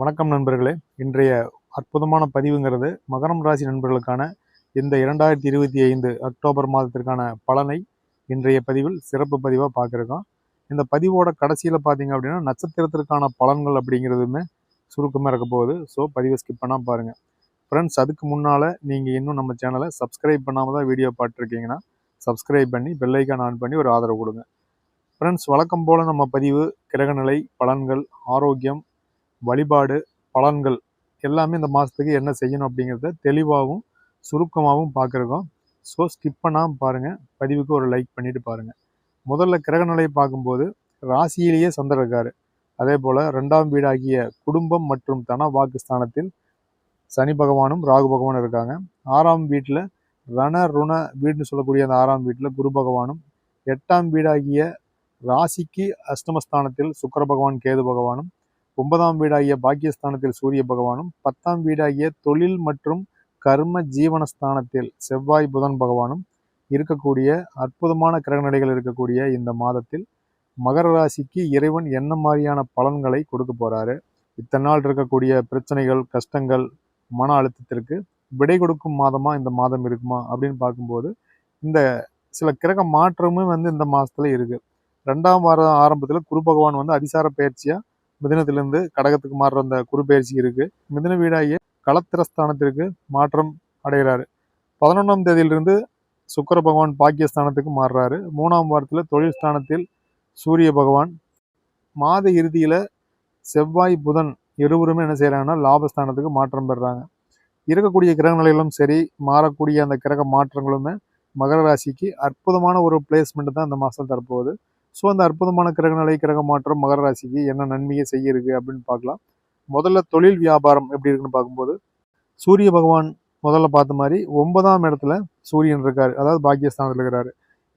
வணக்கம் நண்பர்களே. இன்றைய அற்புதமான பதிவுங்கிறது மகரம் ராசி நண்பர்களுக்கான இந்த இரண்டாயிரத்தி இருபத்தி ஐந்து அக்டோபர் மாதத்திற்கான பலனை இன்றைய பதிவில் சிறப்பு பதிவாக பார்க்குறோம் இந்த பதிவோட கடைசியில் பார்த்தீங்க அப்படின்னா நட்சத்திரத்திற்கான பலன்கள் அப்படிங்கிறதுமே சுருக்கமாக இருக்க போகுது. ஸோ பதிவை ஸ்கிப் பண்ணால் பாருங்கள் ஃப்ரெண்ட்ஸ் அதுக்கு முன்னால் நீங்கள் இன்னும் நம்ம சேனலை சப்ஸ்கிரைப் பண்ணாமல் தான் வீடியோ பார்த்துருக்கீங்கன்னா சப்ஸ்கிரைப் பண்ணி பெல்லைக்கான் ஆன் பண்ணி ஒரு ஆதரவு கொடுங்க. ஃப்ரெண்ட்ஸ் வழக்கம் போல் நம்ம பதிவு கிரகநிலை பலன்கள் ஆரோக்கியம் வழிபாடு பலன்கள் எல்லாமே இந்த மாதத்துக்கு என்ன செய்யணும் அப்படிங்கிறத தெளிவாகவும் சுருக்கமாகவும் பார்க்குறோம் ஸோ ஸ்கிப் பண்ணாமல் பாருங்கள் பதிவுக்கு ஒரு லைக் பண்ணிவிட்டு பாருங்கள் முதல்ல கிரகநிலையை பார்க்கும்போது ராசியிலேயே சந்திரன் இருக்காரு. அதே போல் ரெண்டாம் வீடாகிய குடும்பம் மற்றும் தன வாக்கு ஸ்தானத்தில் சனி பகவானும் ராகு பகவானும் இருக்காங்க. ஆறாம் வீட்டில் ரண ருண வீடுன்னு சொல்லக்கூடிய அந்த ஆறாம் வீட்டில் குரு பகவானும் எட்டாம் வீடாகிய ராசிக்கு அஷ்டமஸ்தானத்தில் சுக்கர பகவான் கேது பகவானும் ஒன்பதாம் வீடாகிய பாக்கியஸ்தானத்தில் சூரிய பகவானும் பத்தாம் வீடாகிய தொழில் மற்றும் கர்ம ஜீவனஸ்தானத்தில் செவ்வாய் புதன் பகவானும் இருக்கக்கூடிய அற்புதமான கிரகநிலைகள் இருக்கக்கூடிய இந்த மாதத்தில் மகர ராசிக்கு இறைவன் என்ன மாதிரியான பலன்களை கொடுக்க போகிறாரு இத்தனை நாள் இருக்கக்கூடிய பிரச்சனைகள் கஷ்டங்கள் மன அழுத்தத்திற்கு விடை கொடுக்கும் மாதமாக இந்த மாதம் இருக்குமா அப்படின்னு பார்க்கும்போது இந்த சில கிரக மாற்றமும் வந்து இந்த மாதத்தில் இருக்குது ரெண்டாம் வாரம் ஆரம்பத்தில் குரு பகவான் வந்து அதிசார பயிற்சியாக மிதனத்திலிருந்து கடகத்துக்கு மாறுற அந்த குருபெயர்ச்சி இருக்கு. மிதன வீடாகிய களத்திரஸ்தானத்திற்கு மாற்றம் அடைகிறாரு. பதினொன்றாம் தேதியிலிருந்து சுக்கர பகவான் பாக்கியஸ்தானத்துக்கு மாறுறாரு. மூணாம் வாரத்தில் தொழில் ஸ்தானத்தில் சூரிய பகவான். மாத இறுதியில செவ்வாய் புதன் இருவருமே என்ன செய்கிறாங்கன்னா லாபஸ்தானத்துக்கு மாற்றம் பெறுறாங்க. இருக்கக்கூடிய கிரக நிலைகளும் சரி மாறக்கூடிய அந்த கிரக மாற்றங்களுமே மகர ராசிக்கு அற்புதமான ஒரு பிளேஸ்மெண்ட் தான் இந்த மாதம் தரப்போகுது. ஸோ அந்த அற்புதமான கிரகநிலை கிரக மாற்றம் மகர ராசிக்கு என்ன நன்மையை செய்ய இருக்கு அப்படின்னு பார்க்கலாம். முதல்ல தொழில் வியாபாரம் எப்படி இருக்குன்னு பார்க்கும்போது சூரிய பகவான் முதல்ல பார்த்த மாதிரி ஒன்பதாம் இடத்துல சூரியன் இருக்காரு. அதாவது பாக்கியஸ்தானத்தில் இருக்கிறாரு.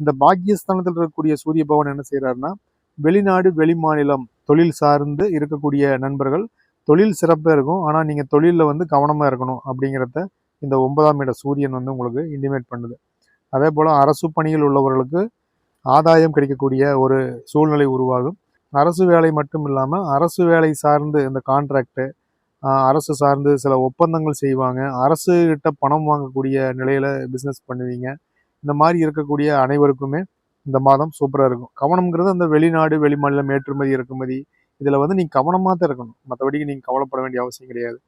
இந்த பாக்கியஸ்தானத்தில் இருக்கக்கூடிய சூரிய பகவான் என்ன செய்கிறாருன்னா வெளிநாடு வெளிமாநிலம் தொழில் சார்ந்து இருக்கக்கூடிய நண்பர்கள் தொழில் சிறப்பாக இருக்கும். ஆனால் நீங்கள் தொழிலில் வந்து கவனமாக இருக்கணும் அப்படிங்கிறத இந்த ஒன்பதாம் இட சூரியன் வந்து உங்களுக்கு இன்டிமேட் பண்ணுது. அதே போல் அரசு பணியில் உள்ளவர்களுக்கு ஆதாயம் கிடைக்கக்கூடிய ஒரு சூழ்நிலை உருவாகும். அரசு வேலை மட்டும் இல்லாமல் அரசு வேலை சார்ந்து இந்த கான்ட்ராக்டு அரசு சார்ந்து சில ஒப்பந்தங்கள் செய்வாங்க. அரசு கிட்ட பணம் வாங்கக்கூடிய நிலையில் பிஸ்னஸ் பண்ணுவீங்க. இந்த மாதிரி இருக்கக்கூடிய அனைவருக்குமே இந்த மாதம் சூப்பராக இருக்கும். கவனம்ங்கிறது அந்த வெளிநாடு வெளிமாநிலம் ஏற்றுமதி இறக்குமதி இதில் வந்து நீங்கள் கவனமாக தான் இருக்கணும். மற்றபடிக்கு நீங்கள் கவலைப்பட வேண்டிய அவசியம் கிடையாது.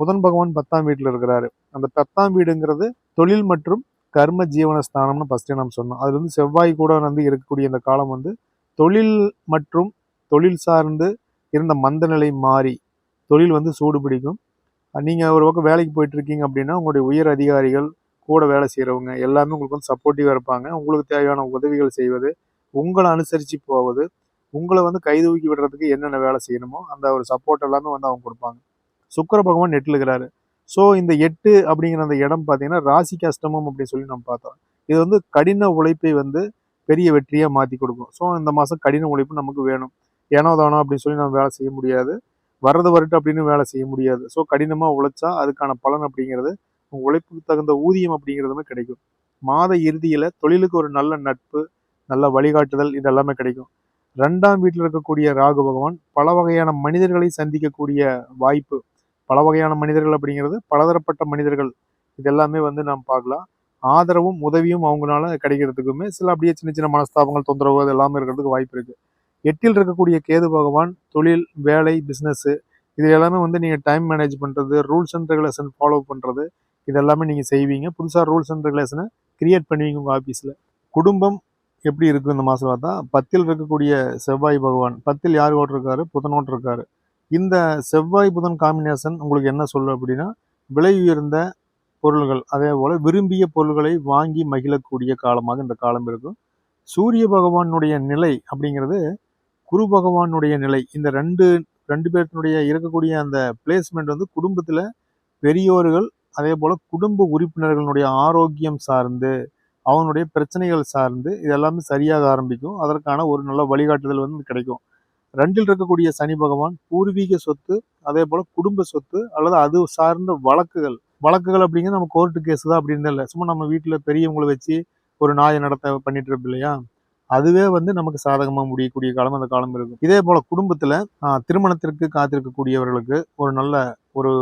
புதன் பகவான் பத்தாம் வீட்டில் இருக்கிறாரு. அந்த பத்தாம் வீடுங்கிறது தொழில் மற்றும் கர்ம ஜீவனஸ்தானம்னு ஃபஸ்ட்டே நம்ம சொன்னோம். அதுல வந்து செவ்வாய் கூட வந்து இருக்கக்கூடிய இந்த காலம் வந்து தொழில் மற்றும் தொழில் சார்ந்து இருந்த மந்த நிலை மாறி தொழில் வந்து சூடு பிடிக்கும். நீங்கள் ஒரு பக்கம் வேலைக்கு போயிட்டுருக்கீங்க அப்படின்னா உங்களுடைய உயர் அதிகாரிகள் கூட வேலை செய்கிறவங்க எல்லாமே உங்களுக்கு வந்து சப்போர்ட்டிவாக இருப்பாங்க. உங்களுக்கு தேவையான உதவிகள் செய்வது உங்களை அனுசரித்து போவது உங்களை வந்து கைதூக்கி விடுறதுக்கு என்னென்ன வேலை செய்யணுமோ அந்த ஒரு சப்போர்ட் எல்லாமே வந்து அவங்க கொடுப்பாங்க. சுக்கர பகவான் நெட்டில் இருக்கிறாரு. ஸோ இந்த எட்டு அப்படிங்கிற அந்த இடம் பார்த்தீங்கன்னா ராசிக்கு அஷ்டமம் அப்படின்னு சொல்லி நம்ம பார்த்தோம். இது வந்து கடின உழைப்பை வந்து பெரிய வெற்றியாக மாற்றி கொடுக்கும். ஸோ இந்த மாதம் கடின உழைப்பு நமக்கு வேணும். ஏனோ தானோ அப்படின்னு சொல்லி நம்ம வேலை செய்ய முடியாது. வரது வரட்டு அப்படின்னு வேலை செய்ய முடியாது. ஸோ கடினமாக உழைச்சா அதுக்கான பலன் அப்படிங்கிறது உழைப்புக்கு தகுந்த ஊதியம் அப்படிங்கிறதுமே கிடைக்கும். மாத இறுதியில் தொழிலுக்கு ஒரு நல்ல நட்பு நல்ல வழிகாட்டுதல் இதெல்லாமே கிடைக்கும். ரெண்டாம் வீட்டில் இருக்கக்கூடிய ராகு பகவான் பல வகையான மனிதர்களை சந்திக்கக்கூடிய வாய்ப்பு பல வகையான மனிதர்கள் அப்படிங்கிறது பலதரப்பட்ட மனிதர்கள். இது எல்லாமே வந்து நாம் பார்க்கலாம். ஆதரவும் உதவியும் அவங்களால கிடைக்கிறதுக்குமே சில அப்படியே சின்ன சின்ன மனஸ்தாபங்கள் தொந்தரவு அது எல்லாமே இருக்கிறதுக்கு வாய்ப்பு இருக்குது எட்டில் இருக்கக்கூடிய கேது பகவான் தொழில் வேலை பிஸ்னஸ்ஸு இது எல்லாமே வந்து நீங்கள் டைம் மேனேஜ் பண்ணுறது ரூல்ஸ் அண்ட் ரெகுலேஷன் ஃபாலோ பண்ணுறது இது எல்லாமே நீங்கள் செய்வீங்க புதுசாக ரூல்ஸ் அண்ட் ரெகுலேஷனை கிரியேட் பண்ணுவீங்க உங்கள் ஆஃபீஸில் குடும்பம் எப்படி இருக்கும் இந்த மாதம் பார்த்தா பத்தில் இருக்கக்கூடிய செவ்வாய் பகவான் பத்தில் யார் ஓட்டிருக்காரு? புதனோட்டிருக்காரு இந்த செவ்வாய் புதன் காம்பினேஷன் உங்களுக்கு என்ன சொல்லு அப்படின்னா விலை உயர்ந்த பொருள்கள் அதே போல் விரும்பிய பொருள்களை வாங்கி மகிழக்கூடிய காலமாக இந்த காலம் இருக்கும். சூரிய பகவானுடைய நிலை அப்படிங்கிறது குரு பகவானுடைய நிலை இந்த ரெண்டு ரெண்டு பேர்த்தினுடைய இருக்கக்கூடிய அந்த பிளேஸ்மெண்ட் வந்து குடும்பத்தில் பெரியோர்கள் அதே போல் குடும்ப உறுப்பினர்களுடைய ஆரோக்கியம் சார்ந்து அவனுடைய பிரச்சனைகள் சார்ந்து இதெல்லாமே சரியாக ஆரம்பிக்கும். அதற்கான ஒரு நல்ல வழிகாட்டுதல் வந்து கிடைக்கும். ரெண்டில் இருக்கக்கூடிய சனி பகவான் பூர்வீக சொத்து அதே போல குடும்ப சொத்து அல்லது அது சார்ந்த வழக்குகள். வழக்குகள் அப்படிங்கிறது நம்ம கோர்ட்டு கேஸ் தான் அப்படின்னு இல்லை. சும்மா நம்ம வீட்டில் பெரியவங்களை வச்சு ஒரு நாயை நடத்த பண்ணிட்டு இருப்போம் இல்லையா? அதுவே வந்து நமக்கு சாதகமாக முடியக்கூடிய காலம் அந்த காலம் இருக்கும். இதே போல குடும்பத்தில் திருமணத்திற்கு காத்திருக்கக்கூடியவர்களுக்கு ஒரு நல்ல ஒரு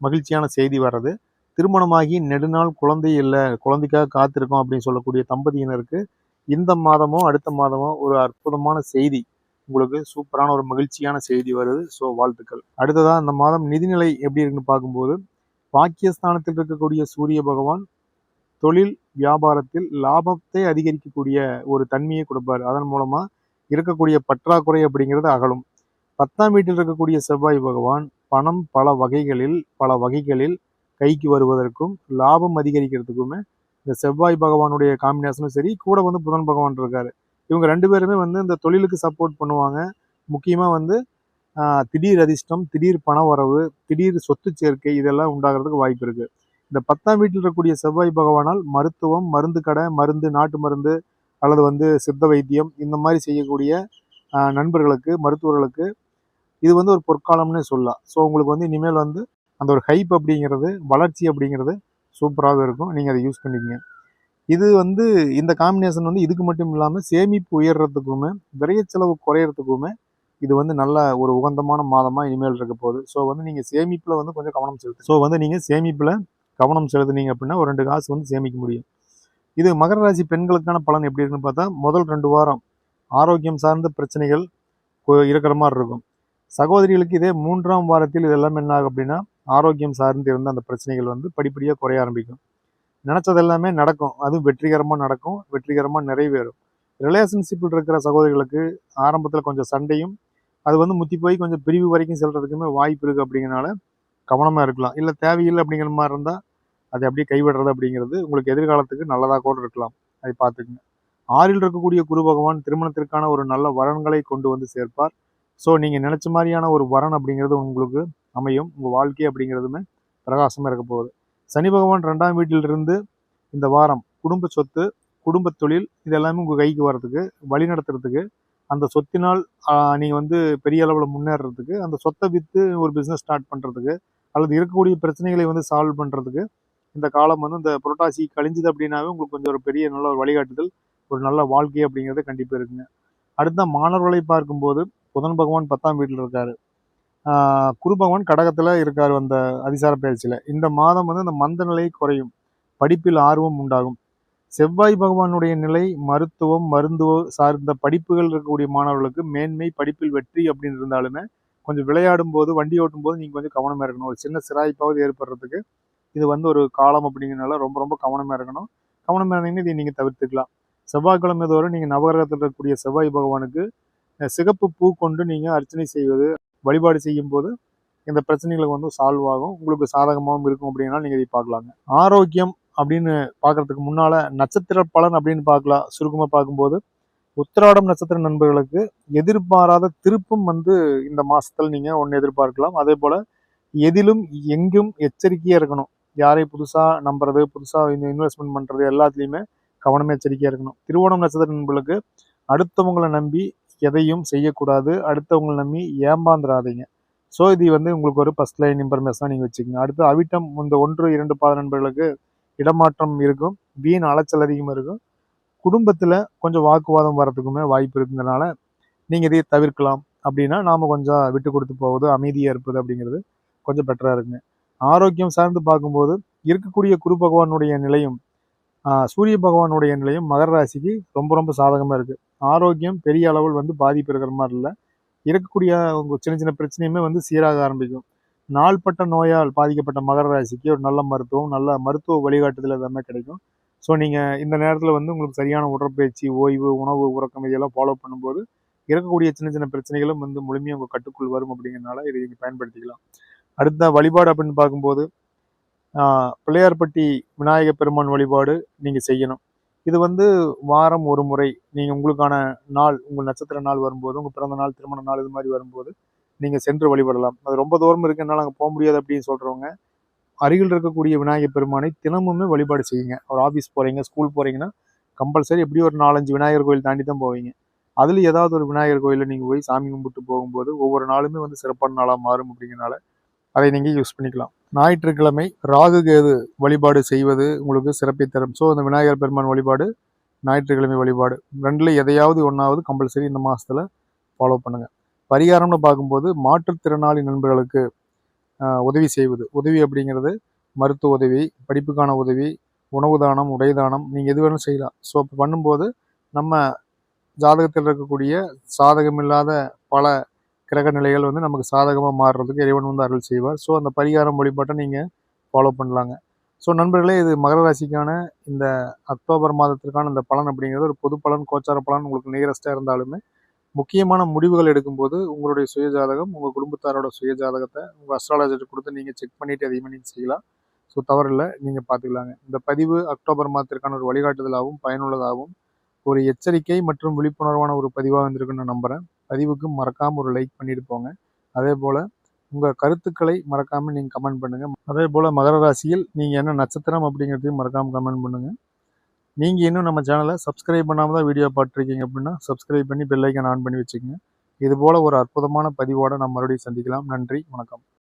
மகிழ்ச்சியான செய்தி வர்றது. திருமணமாகி நெடுநாள் குழந்தை இல்லை குழந்தைக்காக காத்திருக்கோம் அப்படின்னு சொல்லக்கூடிய தம்பதியினருக்கு இந்த மாதமோ அடுத்த மாதமோ ஒரு அற்புதமான செய்தி. உங்களுக்கு சூப்பரான ஒரு மகிழ்ச்சியான செய்தி வருது. ஸோ வாழ்த்துக்கள். அடுத்ததாக இந்த மாதம் நிதிநிலை எப்படி இருக்குன்னு பார்க்கும்போது பாக்கியஸ்தானத்தில் இருக்கக்கூடிய சூரிய பகவான் தொழில் வியாபாரத்தில் லாபத்தை அதிகரிக்கக்கூடிய ஒரு தன்மையை கொடுப்பார். அதன் மூலமா இருக்கக்கூடிய பற்றாக்குறை அப்படிங்கிறது அகலும். பத்தாம் வீட்டில் இருக்கக்கூடிய செவ்வாய் பகவான் பணம் பல வகைகளில் பல வகைகளில் கைக்கு வருவதற்கும் லாபம் அதிகரிக்கிறதுக்குமே இந்த செவ்வாய் பகவானுடைய காம்பினேஷனும் சரி கூட வந்து புதன் பகவான் இருக்காரு. இவங்க ரெண்டு பேருமே வந்து இந்த தொழிலுக்கு சப்போர்ட் பண்ணுவாங்க. முக்கியமாக வந்து திடீர் அதிர்ஷ்டம் திடீர் பண வரவு திடீர் சொத்து சேர்க்கை இதெல்லாம் உண்டாகிறதுக்கு வாய்ப்பு இருக்குது இந்த பத்தாம் வீட்டில் இருக்கக்கூடிய செவ்வாய் பகவானால் மருத்துவம் மருந்து கடை மருந்து நாட்டு மருந்து அல்லது வந்து சித்த வைத்தியம் இந்த மாதிரி செய்யக்கூடிய நண்பர்களுக்கு மருத்துவர்களுக்கு இது வந்து ஒரு பொற்காலம்னு சொல்லலாம். ஸோ உங்களுக்கு வந்து இனிமேல் வந்து அந்த ஒரு ஹைப் அப்படிங்கிறது வளர்ச்சி அப்படிங்கிறது சூப்பராகவே இருக்கும். நீங்கள் அதை யூஸ் பண்ணிக்கங்க. இது வந்து இந்த காம்பினேஷன் வந்து இதுக்கு மட்டும் இல்லாமல் சேமிப்பு உயர்றதுக்குமே விரைய செலவு குறையறதுக்குமே இது வந்து நல்ல ஒரு உகந்தமான மாதமாக இனிமேல் இருக்க போகுது. ஸோ வந்து நீங்கள் சேமிப்பில் வந்து கொஞ்சம் கவனம் செலுத்து ஸோ வந்து நீங்கள் சேமிப்பில் கவனம் செலுத்துனீங்க அப்படின்னா ஒரு ரெண்டு காசு வந்து சேமிக்க முடியும். இது மகர ராசி பெண்களுக்கான பலன் எப்படி இருக்குன்னு பார்த்தா முதல் ரெண்டு வாரம் ஆரோக்கியம் சார்ந்த பிரச்சனைகள் இருக்கிற மாதிரி இருக்கும். சகோதரிகளுக்கு இதே மூன்றாம் வாரத்தில் இதெல்லாம் என்ன ஆகும் அப்படின்னா ஆரோக்கியம் சார்ந்து இருந்த அந்த பிரச்சனைகள் வந்து படிப்படியாக குறைய ஆரம்பிக்கும். நினச்சது எல்லாமே நடக்கும். அதுவும் வெற்றிகரமாக நடக்கும். வெற்றிகரமாக நிறைவேறும். ரிலேஷன்ஷிப்பில் இருக்கிற சகோதரிகளுக்கு ஆரம்பத்தில் கொஞ்சம் சண்டையும் அது வந்து முத்தி போய் கொஞ்சம் பிரிவு வரைக்கும் செல்றதுக்குமே வாய்ப்பு இருக்குது அப்படிங்கிறனால கவனமாக இருக்கலாம். இல்லை தேவையில்லை அப்படிங்கிற மாதிரி இருந்தால் அதை அப்படியே கைவிடுறது அப்படிங்கிறது உங்களுக்கு எதிர்காலத்துக்கு நல்லதாக கூட இருக்கலாம். அதை பார்த்துக்குங்க. ஆறில் இருக்கக்கூடிய குரு பகவான் திருமணத்திற்கான ஒரு நல்ல வரன்களை கொண்டு வந்து சேர்ப்பார். ஸோ நீங்கள் நினச்ச மாதிரியான ஒரு வரன் அப்படிங்கிறது உங்களுக்கு அமையும். உங்கள் வாழ்க்கை அப்படிங்கிறதுமே பிரகாசமாக இருக்க போகுது. சனி பகவான் ரெண்டாம் வீட்டிலிருந்து இந்த வாரம் குடும்ப சொத்து குடும்ப தொழில் இது எல்லாமே உங்கள் கைக்கு வர்றதுக்கு வழி நடத்துறதுக்கு அந்த சொத்தினால் நீங்கள் வந்து பெரிய அளவில் முன்னேறதுக்கு அந்த சொத்தை விற்று ஒரு பிஸ்னஸ் ஸ்டார்ட் பண்ணுறதுக்கு அல்லது இருக்கக்கூடிய பிரச்சனைகளை வந்து சால்வ் பண்ணுறதுக்கு இந்த காலம் வந்து இந்த புரட்டாசி கழிஞ்சுது அப்படின்னாவே உங்களுக்கு கொஞ்சம் ஒரு பெரிய நல்ல ஒரு வழிகாட்டுதல் ஒரு நல்ல வாழ்க்கை அப்படிங்கிறது கண்டிப்பாக இருக்குங்க. அடுத்த மாணவர்களை பார்க்கும்போது புதன் பகவான் பத்தாம் வீட்டில் இருக்காரு. குருபகவான் கடகத்தில் இருக்கார் அந்த அதிசார பயிற்சியில். இந்த மாதம் வந்து அந்த மந்த நிலை குறையும். படிப்பில் ஆர்வம் உண்டாகும். செவ்வாய் பகவானுடைய நிலை மருத்துவம் மருந்துவ சார்ந்த படிப்புகள் இருக்கக்கூடிய மாணவர்களுக்கு மேன்மை படிப்பில் வெற்றி அப்படின்னு இருந்தாலுமே கொஞ்சம் விளையாடும் போது வண்டி ஓட்டும் போது நீங்கள் கொஞ்சம் கவனமாக இருக்கணும். ஒரு சின்ன சிராய்ப்பாவது ஏற்படுறதுக்கு இது வந்து ஒரு காலம் அப்படிங்கிறனால ரொம்ப ரொம்ப கவனமாக இருக்கணும். கவனமாக இருந்தீங்கன்னா இதை நீங்கள் தவிர்த்துக்கலாம். செவ்வாய்க்கிழமை தோறும் நீங்கள் நவகிரகத்தில் இருக்கக்கூடிய செவ்வாய் பகவானுக்கு சிகப்பு பூ கொண்டு நீங்கள் அர்ச்சனை செய்வது வழிபாடு செய்யும் போது இந்த பிரச்சனைகளுக்கு வந்து சால்வ் ஆகும். உங்களுக்கு சாதகமாகவும் இருக்கும் அப்படின்னா நீங்கள் இதை பார்க்கலாங்க. ஆரோக்கியம் அப்படின்னு பார்க்கறதுக்கு முன்னால் நட்சத்திர பலன் அப்படின்னு பார்க்கலாம். சுருக்கமாக பார்க்கும்போது உத்திராடம் நட்சத்திர நண்பர்களுக்கு எதிர்பாராத திருப்பம் வந்து இந்த மாதத்தில் நீங்கள் ஒன்று எதிர்பார்க்கலாம். அதே போல் எதிலும் எங்கும் எச்சரிக்கையாக இருக்கணும். யாரை புதுசாக நம்புறது புதுசா இன்வெஸ்ட்மெண்ட் பண்ணுறது எல்லாத்துலேயுமே கவனமே எச்சரிக்கையாக இருக்கணும். திருவோணம் நட்சத்திர நண்பர்களுக்கு அடுத்தவங்களை நம்பி எதையும் செய்யக்கூடாது. அடுத்தவங்களை நம்பி ஏமாந்துடாதீங்க ஸோ இது வந்து உங்களுக்கு ஒரு ஃபஸ்ட் லைன் இன்ஃபர்மேஷனாக நீங்கள் வச்சுக்கோங்க. அடுத்து அவிட்டம் இந்த ஒன்று இரண்டு பாத நண்பர்களுக்கு இடமாற்றம் இருக்கும். வீண் அலைச்சல் அதிகமாக இருக்கும். குடும்பத்தில் கொஞ்சம் வாக்குவாதம் வரதுக்குமே வாய்ப்பு இருக்குங்கிறனால நீங்கள் இதை தவிர்க்கலாம். அப்படின்னா நாம் கொஞ்சம் விட்டு கொடுத்து போவது அமைதியாக இருப்பது அப்படிங்கிறது கொஞ்சம் பெட்டராக இருக்குங்க. ஆரோக்கியம் சார்ந்து பார்க்கும்போது இருக்கக்கூடிய குரு பகவானுடைய நிலையும் சூரிய பகவானுடைய நிலையும் மகர ராசிக்கு ரொம்ப ரொம்ப சாதகமாக இருக்குது ஆரோக்கியம் பெரிய அளவில் வந்து பாதிப்பு இருக்கிற மாதிரி இல்லை. இருக்கக்கூடிய சின்ன சின்ன பிரச்சனையுமே வந்து சீராக ஆரம்பிக்கும். நாள்பட்ட நோயால் பாதிக்கப்பட்ட மகர ராசிக்கு ஒரு நல்ல மருத்துவம் நல்ல மருத்துவ வழிகாட்டுதல் எல்லாமே கிடைக்கும். ஸோ நீங்கள் இந்த நேரத்தில் வந்து உங்களுக்கு சரியான உடற்பயிற்சி ஓய்வு உணவு உறக்கம் இதெல்லாம் ஃபாலோ பண்ணும்போது இருக்கக்கூடிய சின்ன சின்ன பிரச்சனைகளும் வந்து முழுமையாக உங்கள் கட்டுக்குள் வரும் அப்படிங்கிறனால இதை நீங்கள் பயன்படுத்திக்கலாம். அடுத்த வழிபாடு அப்படின்னு பார்க்கும்போது பிள்ளையார்பட்டி விநாயகப் பெருமான் வழிபாடு நீங்கள் செய்யணும். இது வந்து வாரம் ஒரு முறை நீங்கள் உங்களுக்கான நாள் உங்கள் நட்சத்திர நாள் வரும்போது உங்கள் பிறந்த நாள் திருமண நாள் இது மாதிரி வரும்போது நீங்கள் சென்று வழிபடலாம். அது ரொம்ப தூரம் இருக்குனால அங்கே போக முடியாது அப்படின்னு சொல்கிறவங்க அருகில் இருக்கக்கூடிய விநாயகர் பெருமானை தினமுமே வழிபாடு செய்யுங்க. ஒரு ஆஃபீஸ் போகிறீங்க ஸ்கூல் போகிறீங்கன்னா கம்பல்சரி எப்படி ஒரு நாலஞ்சு விநாயகர் கோயில் தாண்டி தான் போவீங்க. அதில் ஏதாவது ஒரு விநாயகர் கோயிலில் நீங்கள் போய் சாமி கும்பிட்டு போகும்போது ஒவ்வொரு நாளுமே வந்து சிறப்பான நாளாக மாறும் அப்படிங்கிறனால அதை நீங்கள் யூஸ் பண்ணிக்கலாம். ஞாயிற்றுக்கிழமை ராகு கேது வழிபாடு செய்வது உங்களுக்கு சிறப்பை தரும். ஸோ அந்த விநாயகர் பெருமான் வழிபாடு ஞாயிற்றுக்கிழமை வழிபாடு ரெண்டில் எதையாவது ஒன்றாவது கம்பல்சரி இந்த மாதத்தில் ஃபாலோ பண்ணுங்கள் பரிகாரம்னு பார்க்கும்போது மாற்றுத்திறனாளி நண்பர்களுக்கு உதவி செய்வது. உதவி அப்படிங்கிறது மருத்துவ உதவி படிப்புக்கான உதவி உணவு தானம் உடை தானம் நீங்கள் எது வேணாலும் செய்யலாம். ஸோ அப்போ பண்ணும்போது நம்ம ஜாதகத்தில் இருக்கக்கூடிய சாதகமில்லாத பல கிரக நிலைகள் வந்து நமக்கு சாதகமாக மாறுறதுக்கு இறைவன் வந்து அருள் செய்வார். ஸோ அந்த பரிகாரம் வழிபாட்டை நீங்கள் ஃபாலோ பண்ணலாங்க. ஸோ நண்பர்களே இது மகர ராசிக்கான இந்த அக்டோபர் மாதத்திற்கான இந்த பலன் அப்படிங்கிறது ஒரு பொது பலன் கோச்சார பலன் உங்களுக்கு நியரஸ்டாக இருந்தாலுமே முக்கியமான முடிவுகள் எடுக்கும்போது உங்களுடைய சுயஜாதகம் உங்கள் குடும்பத்தாரோட சுயஜாதகத்தை உங்கள் அஸ்ட்ராலஜர் கொடுத்து நீங்கள் செக் பண்ணிவிட்டு அதையுமே நீங்கள் செய்யலாம். ஸோ தவறில்லை நீங்கள் பார்த்துக்கலாங்க. இந்த பதிவு அக்டோபர் மாதத்திற்கான ஒரு வழிகாட்டுதலாகவும் பயனுள்ளதாகவும் ஒரு எச்சரிக்கை மற்றும் விழிப்புணர்வான ஒரு பதிவாக வந்திருக்குன்னு நான் நம்புகிறேன் பதிவுக்கு மறக்காமல் ஒரு லைக் பண்ணிட்டு போங்க. அதே போல் உங்கள் கருத்துக்களை மறக்காமல் நீங்கள் கமெண்ட் பண்ணுங்கள் அதே போல் மகர ராசியில் நீங்கள் என்ன நட்சத்திரம் அப்படிங்கிறதையும் மறக்காமல் கமெண்ட் பண்ணுங்கள் நீங்கள் இன்னும் நம்ம சேனலை சப்ஸ்கிரைப் பண்ணாமல் தான் வீடியோ பார்த்துருக்கீங்க அப்படின்னா சப்ஸ்கிரைப் பண்ணி பெல்லைக்கன் ஆன் பண்ணி வச்சுக்கோங்க. இது போல் ஒரு அற்புதமான பதிவோடு நம்ம மறுபடியும் சந்திக்கலாம். நன்றி வணக்கம்.